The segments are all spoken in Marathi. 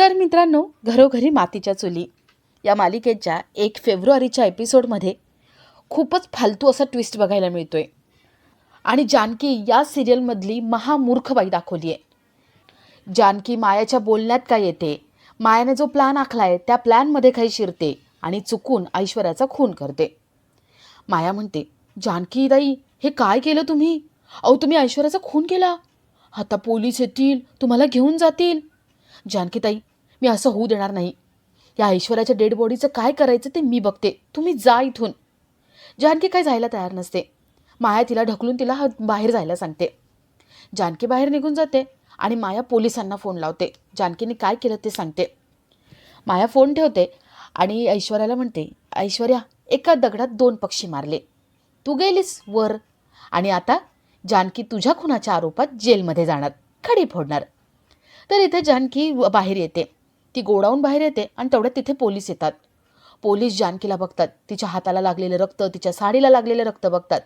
तर मित्रांनो घरोघरी मातीच्या चुली. या मालिकेच्या एक फेब्रुवारीच्या एपिसोडमध्ये खूपच फालतू असा ट्विस्ट बघायला मिळतो आहे आणि जानकी या सिरियलमधली महामूर्खबाई दाखवली आहे जानकी मायाच्या बोलण्यात काय येते? मायाने जो प्लॅन आखला आहे त्या प्लॅनमध्ये काही शिरते आणि चुकून ऐश्वर्याचा खून करते. माया म्हणते जानकी दाई हे काय केलं तुम्ही? अहो तुम्ही ऐश्वर्याचा खून केला. आता पोलीस येतील तुम्हाला घेऊन जातील. जानकीताई मी असं होऊ देणार नाही. या ऐश्वर्याच्या डेड बॉडीचं काय करायचं ते मी बघते. तुम्ही जा इथून. जानकी काय जायला तयार नसते. माया तिला ढकलून तिला ह- बाहेर जायला सांगते. जानकी बाहेर निघून जाते आणि माया पोलिसांना फोन लावते. जानकीने काय केलं ते सांगते. माया फोन ठेवते आणि ऐश्वर्याला म्हणते ऐश्वर्या एका दगडात दोन पक्षी मारले. तू गेलीस वर आणि आता जानकी तुझ्या खुनाच्या आरोपात जेलमध्ये जाणार. खडी फोडणार. तर इथे जानकी व- बाहेर येते. ती गोडाऊन बाहेर येते आणि तेवढ्यात तिथे पोलीस येतात. पोलीस जानकीला बघतात. तिच्या हाताला लागलेलं रक्त तिच्या साडीला लागलेलं रक्त बघतात.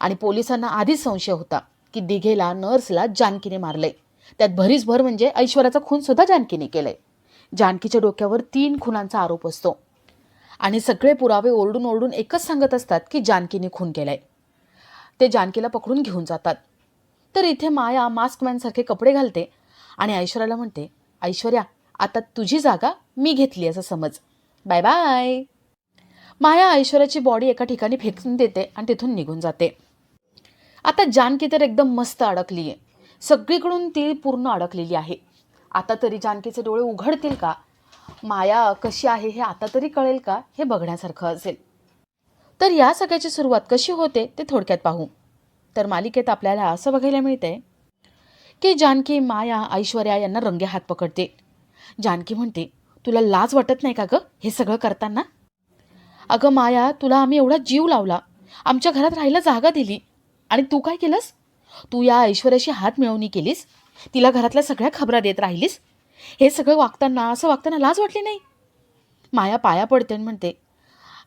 आणि पोलिसांना आधीच संशय होता की दिघेला नर्सला जानकीने मारलंय. त्यात भरीस भर म्हणजे ऐश्वराचा खून सुद्धा जानकीने केलंय. जानकीच्या डोक्यावर तीन खुनांचा आरोप असतो. आणि सगळे पुरावे ओरडून ओरडून एकच सांगत असतात की जानकीने खून केलाय. ते जानकीला पकडून घेऊन जातात. तर इथे माया मास्कमॅनसारखे कपडे घालते आणि ऐश्वर्याला म्हणते ऐश्वर्या आता तुझी जागा मी घेतली असं समज. बाय बाय माया ऐश्वर्याची बॉडी एका ठिकाणी फेकून देते आणि तिथून निघून जाते. आता जानकी तर एकदम मस्त अडकली आहे सगळीकडून ती पूर्ण अडकलेली आहे. आता तरी जानकीचे डोळे उघडतील का? माया कशी आहे हे आता तरी कळेल का? हे बघण्यासारखं असेल. तर या सगळ्याची सुरुवात कशी होते ते थोडक्यात पाहू. तर मालिकेत आपल्याला असं बघायला मिळतंय की जानकी माया ऐश्वर्या यांना रंगे हात पकडते. जानकी म्हणते तुला लाज वाटत नाही का गं हे सगळं करताना? अगं माया तुला आम्ही एवढा जीव लावला. आमच्या घरात राहायला जागा दिली. आणि तू काय केलंस? तू या ऐश्वर्याशी हात मिळवणी केलीस? तिला घरातल्या सगळ्या खबरा देत राहिलीस? हे सगळं वागताना असं वागताना लाज वाटली नाही? माया पाया पडते आणि म्हणते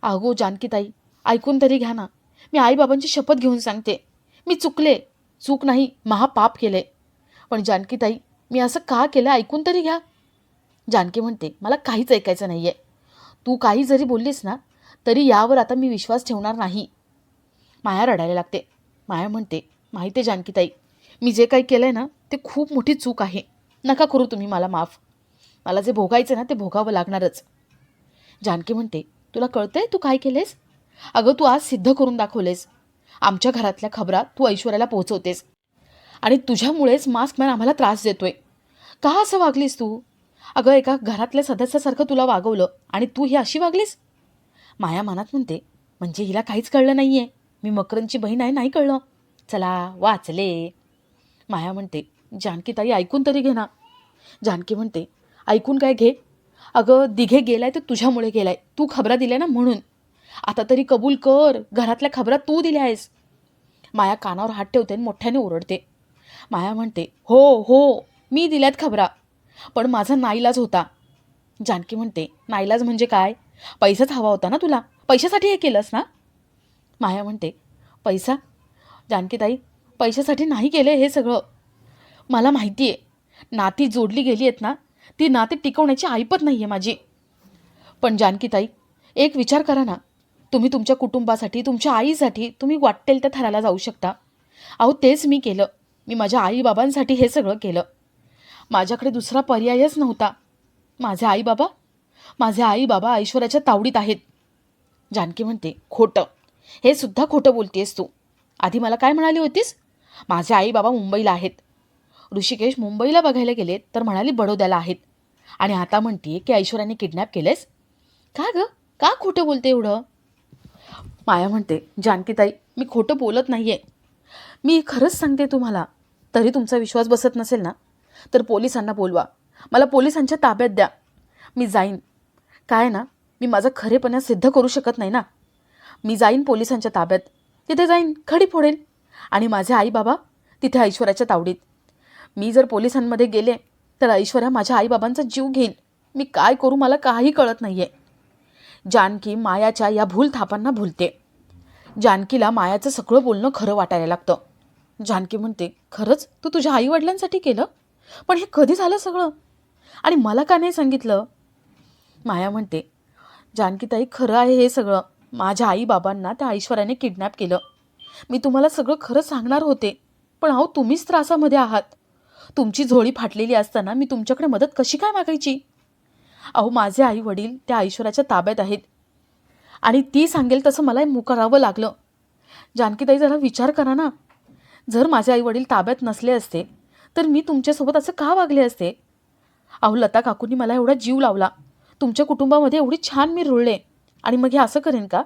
अगो जानकीताई ऐकून तरी घ्या ना. मी आईबाबांची शपथ घेऊन सांगते. मी चुकले. चूक नाही महापाप केले. पण जानकीताई मी असं का केलं ऐकून तरी घ्या. जानकी म्हणते मला काहीच ऐकायचं नाही आहे तू काही जरी बोललीस ना तरी यावर आता मी विश्वास ठेवणार नाही. माया रडायला लागते. माया म्हणते माहिती आहे जानकीताई मी जे काही केलं आहे ना ते खूप मोठी चूक आहे. नका करू तुम्ही मला माफ. मला जे भोगायचं ना ते भोगावं लागणारच. जानकी म्हणते तुला कळतंय तू काय केलेस? अगं तू आज सिद्ध करून दाखवलेस. आमच्या घरातल्या खबरा तू ऐश्वर्याला पोहोचवतेस. आणि तुझ्यामुळेच मास्कमॅन आम्हाला त्रास देतोय. का असं वागलीस तू? अगं एका घरातल्या सदस्यासारखं तुला वागवलं आणि तू ही अशी वागलीस? माया मनात म्हणते म्हणजे हिला काहीच कळलं नाही आहे मी मकरंदची बहीण आहे नाही कळलं. चला वाचले. माया म्हणते जानकी ताई ऐकून तरी घे ना. जानकी म्हणते ऐकून काय घे? अगं दिघे गेलाय तर तुझ्यामुळे गेलाय. तू खबरा दिल्या ना म्हणून. आता तरी कबूल कर. घरातल्या खबरा तू दिल्या आहेस. माया कानावर हात ठेवते आणि मोठ्याने ओरडते. माया म्हणते हो हो मी दिल्यात खबरा. पण माझा नाईलाज होता. जानकी म्हणते नाईलाज म्हणजे काय? पैसाच हवा होता ना तुला? पैशासाठी हे केलंस ना? माया म्हणते पैसा? जानकीताई पैशासाठी नाही केले हे सगळं. मला माहिती आहे नाती जोडली गेली आहेत ना ती नाती टिकवण्याची ऐपत नाही आहे माझी. पण जानकीताई एक विचार करा ना. तुम्ही तुमच्या कुटुंबासाठी तुमच्या आईसाठी तुम्ही वाटेल त्या थराला जाऊ शकता. अहो तेच मी केलं. मी माझ्या आईबाबांसाठी हे सगळं केलं. माझ्याकडे दुसरा पर्यायच नव्हता. माझे आईबाबा माझे आईबाबा ऐश्वर्याच्या तावडीत आहेत. जानकी म्हणते खोटं. हे सुद्धा खोटं बोलतेस तू. आधी मला काय म्हणाली होतीस? माझे आई बाबा मुंबईला आहेत. ऋषिकेश मुंबईला बघायला गेलेत तर म्हणाली बडोद्याला आहेत. आणि आता म्हणते की ऐश्वर्याने किडनॅप केलेस का ग? का खोटं बोलते एवढं? माया म्हणते जानकीताई मी खोटं बोलत नाही आहे मी खरंच सांगते तुम्हाला. तरी तुमचा विश्वास बसत नसेल ना? तर पोलिसांना बोलवा. मला पोलिसांच्या ताब्यात द्या. मी जाईन. काय ना मी माझं खरेपणा सिद्ध करू शकत नाही ना? मी जाईन पोलिसांच्या ताब्यात. तिथे जाईन खडी फोडेल आणि माझे आई बाबा तिथे ऐश्वर्याच्या तावडीत. मी जर पोलिसांमध्ये गेले तर ऐश्वर्या माझ्या आईबाबांचा जीव घेईल मी काय करू मला काही कळत नाही आहे जानकी मायाच्या या भूल थापांना भुलते. जानकीला मायाचं सगळं बोलणं खरं वाटायला लागतं. जानकी म्हणते खरंच तू तुझ्या आईवडिलांसाठी केलं? पण हे कधी झालं सगळं? आणि मला का नाही सांगितलं? माया म्हणते जानकीताई खरं आहे हे सगळं. माझ्या आई बाबांना त्या ऐश्वर्याने किडनॅप केलं. मी तुम्हाला सगळं खरं सांगणार होते. पण अहो तुम्हीच त्रासामध्ये आहात. तुमची झोळी फाटलेली असताना मी तुमच्याकडे मदत कशी काय मागायची? अहो माझे आई वडील त्या ऐश्वर्याच्या ताब्यात आहेत. आणि ती सांगेल तसं मला मुकरावं लागलं. जानकीताई जरा विचार करा ना. जर माझे आई वडील ताब्यात नसले असते तर मी तुमच्यासोबत असं का वागले असते? अहो लता काकूंनी मला एवढा जीव लावला. तुमच्या कुटुंबामध्ये एवढी छान मी रुळले. आणि मग हे असं करेन का?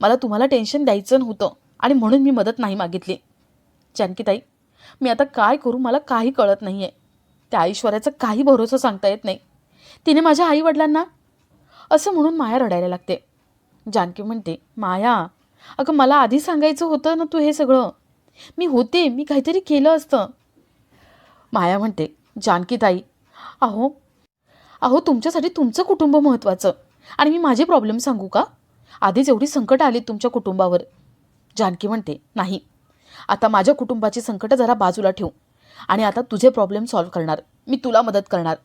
मला तुम्हाला टेन्शन द्यायचं नव्हतं आणि म्हणून मी मदत नाही मागितली. जानकीताई मी आता काय करू मला काही कळत नाही आहे त्या ऐश्वर्याचा काही भरोसा सांगता येत नाही. तिने माझ्या आईवडिलांना असं म्हणून माया रडायला लागते. जानकी म्हणते माया अगं मला आधी सांगायचं होतं ना तू हे सगळं? मी होते मी काहीतरी केलं असतं. माया म्हणते जानकीताई अहो अहो तुमच्यासाठी तुमचं कुटुंब महत्त्वाचं. आणि मी माझे प्रॉब्लेम सांगू का? आधीच एवढी संकटं आली तुमच्या कुटुंबावर. जानकी म्हणते नाही. आता माझ्या कुटुंबाची संकटं जरा बाजूला ठेवू. आणि आता तुझे प्रॉब्लेम सॉल्व्ह करणार. मी तुला मदत करणार.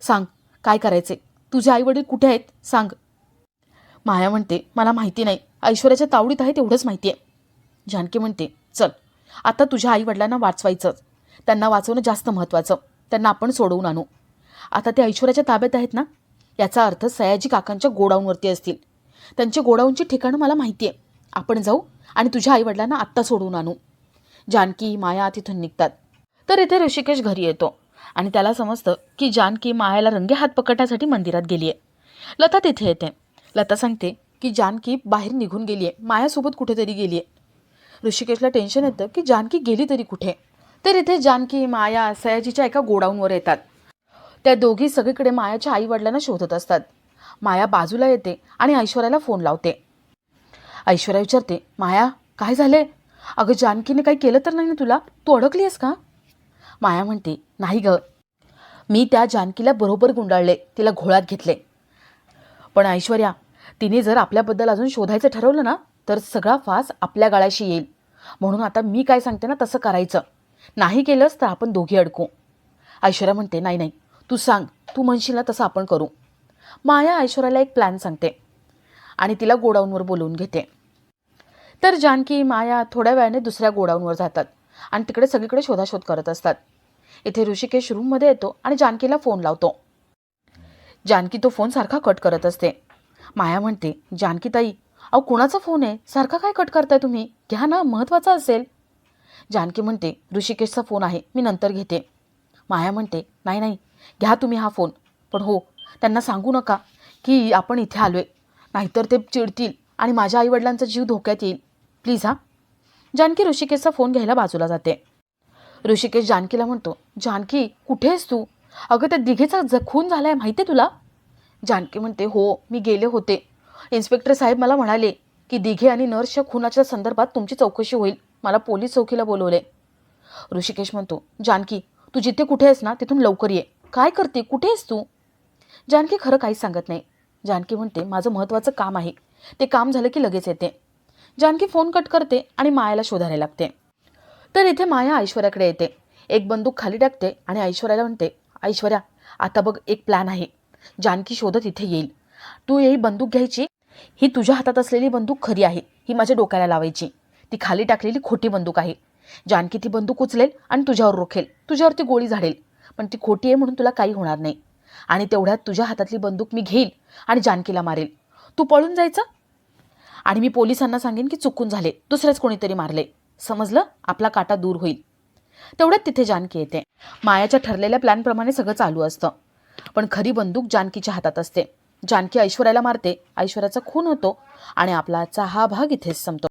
सांग काय करायचे? तुझे आईवडील कुठे आहेत? सांग. माया म्हणते मला माहिती नाही. ऐश्वर्याच्या तावडीत आहे तेवढंच माहिती आहे जानकी म्हणते चल. आता तुझ्या आईवडिलांना वाचवायचंच. त्यांना वाचवणं जास्त महत्त्वाचं त्यांना आपण सोडवून आणू. आता ते ऐश्वर्याच्या ताब्यात आहेत ना? याचा अर्थ सयाजी काकांच्या गोडाऊनवरती असतील. त्यांचे गोडाऊनची ठिकाणं मला माहिती आहे आपण जाऊ आणि तुझ्या आईवडिलांना आत्ता सोडवून आणू. जानकी माया तिथून निघतात. तर येथे ऋषिकेश घरी येतो आणि त्याला समजतं की जानकी मायाला रंगे हात पकडण्यासाठी मंदिरात गेली आहे लता तिथे येते. लता सांगते की जानकी बाहेर निघून गेली आहे मायासोबत कुठेतरी गेली आहे ऋषिकेशला टेन्शन येतं की जानकी गेली तरी कुठे? तर इथे जानकी माया सयाजीच्या एका गोडाऊनवर येतात. त्या दोघी सगळीकडे मायाच्या आईवडिलांना शोधत असतात. माया बाजूला येते आणि ऐश्वर्याला फोन लावते. ऐश्वर्या विचारते माया काय झाले अगं जानकीने काही केलं तर नाही ना तुला? तू अडकली आहेस का? माया म्हणते नाही ग. मी त्या जानकीला बरोबर गुंडाळले तिला घोळात घेतले. पण ऐश्वर्या तिने जर आपल्याबद्दल अजून शोधायचं ठरवलं ना तर सगळा फास आपल्या गाळ्याशी येईल. म्हणून आता मी काय सांगते ना तसं करायचं. नाही केलंस तर आपण दोघी अडकू. ऐश्वर्या म्हणते नाही नाही. तू सांग. तू म्हणशील ना तसं आपण करू. माया ऐश्वर्याला एक प्लॅन सांगते आणि तिला गोडाऊनवर बोलवून घेते. तर जानकी माया थोड्या वेळाने दुसऱ्या गोडाऊनवर जातात आणि तिकडे सगळीकडे शोधाशोध करत असतात. इथे ऋषिकेश रूममध्ये येतो आणि जानकीला फोन लावतो. जानकी तो फोन सारखा कट करत असते. माया म्हणते जानकी ताई अहो कुणाचा फोन आहे? सारखा काय कट करताय तुम्ही? घ्या ना महत्त्वाचा असेल. जानकी म्हणते ऋषिकेशचा फोन आहे मी नंतर घेते. माया म्हणते नाही नाही घ्या तुम्ही हा फोन. पण हो त्यांना सांगू नका की आपण इथे आलो आहे नाहीतर ते चिडतील आणि माझ्या आईवडिलांचा जीव धोक्यात येईल. प्लीज हां. जानकी ऋषिकेशचा फोन घ्यायला बाजूला जाते. ऋषिकेश जानकीला म्हणतो जानकी कुठे आहेस तू? अगं त्या दिघेचा ज खून झाला आहे माहिती आहे तुला? जानकी म्हणते हो मी गेले होते. इन्स्पेक्टर साहेब मला म्हणाले की दिघे आणि नर्सच्या खुनाच्या संदर्भात तुमची चौकशी होईल. मला पोलीस चौकीला बोलवले. ऋषिकेश म्हणतो जानकी तू जिथे कुठे आहेस ना तिथून लवकर ये. काय करते? कुठे आहेस तू? जानकी खरं काहीच सांगत नाही. जानकी म्हणते माझं महत्त्वाचं काम आहे. ते काम झालं की लगेच येते. जानकी फोन कट करते आणि मायाला शोधायला लागते. तर इथे माया ऐश्वर्याकडे येते. एक बंदूक खाली टाकते आणि ऐश्वर्याला म्हणते ऐश्वर्या आता बघ एक प्लॅन आहे. जानकी शोधत इथे येईल. तू ही बंदूक घ्यायची. ही तुझ्या हातात असलेली बंदूक खरी आहे. ही माझ्या डोक्याला लावायची. ती खाली टाकलेली खोटी बंदूक आहे. जानकी ती बंदूक उचलेल आणि तुझ्यावर रोखेल. तुझ्यावरती गोळी झाडेल. पण ती खोटी आहे म्हणून तुला काही होणार नाही. आणि तेवढ्यात तुझ्या हातातली बंदूक मी घेईल आणि जानकीला मारेल. तू पळून जायचं? आणि मी पोलिसांना सांगेन की चुकून झाले. दुसरेच कोणीतरी मारले. समजलं? आपला काटा दूर होईल. तेवढ्यात तिथे जानकी येते. मायाच्या ठरलेल्या प्लॅनप्रमाणे सगळं चालू असतं. पण खरी बंदूक जानकीच्या हातात असते. जानकी ऐश्वर्याला मारते. ऐश्वर्याचा खून होतो आणि आपलाचा हा भाग इथेच संपतो.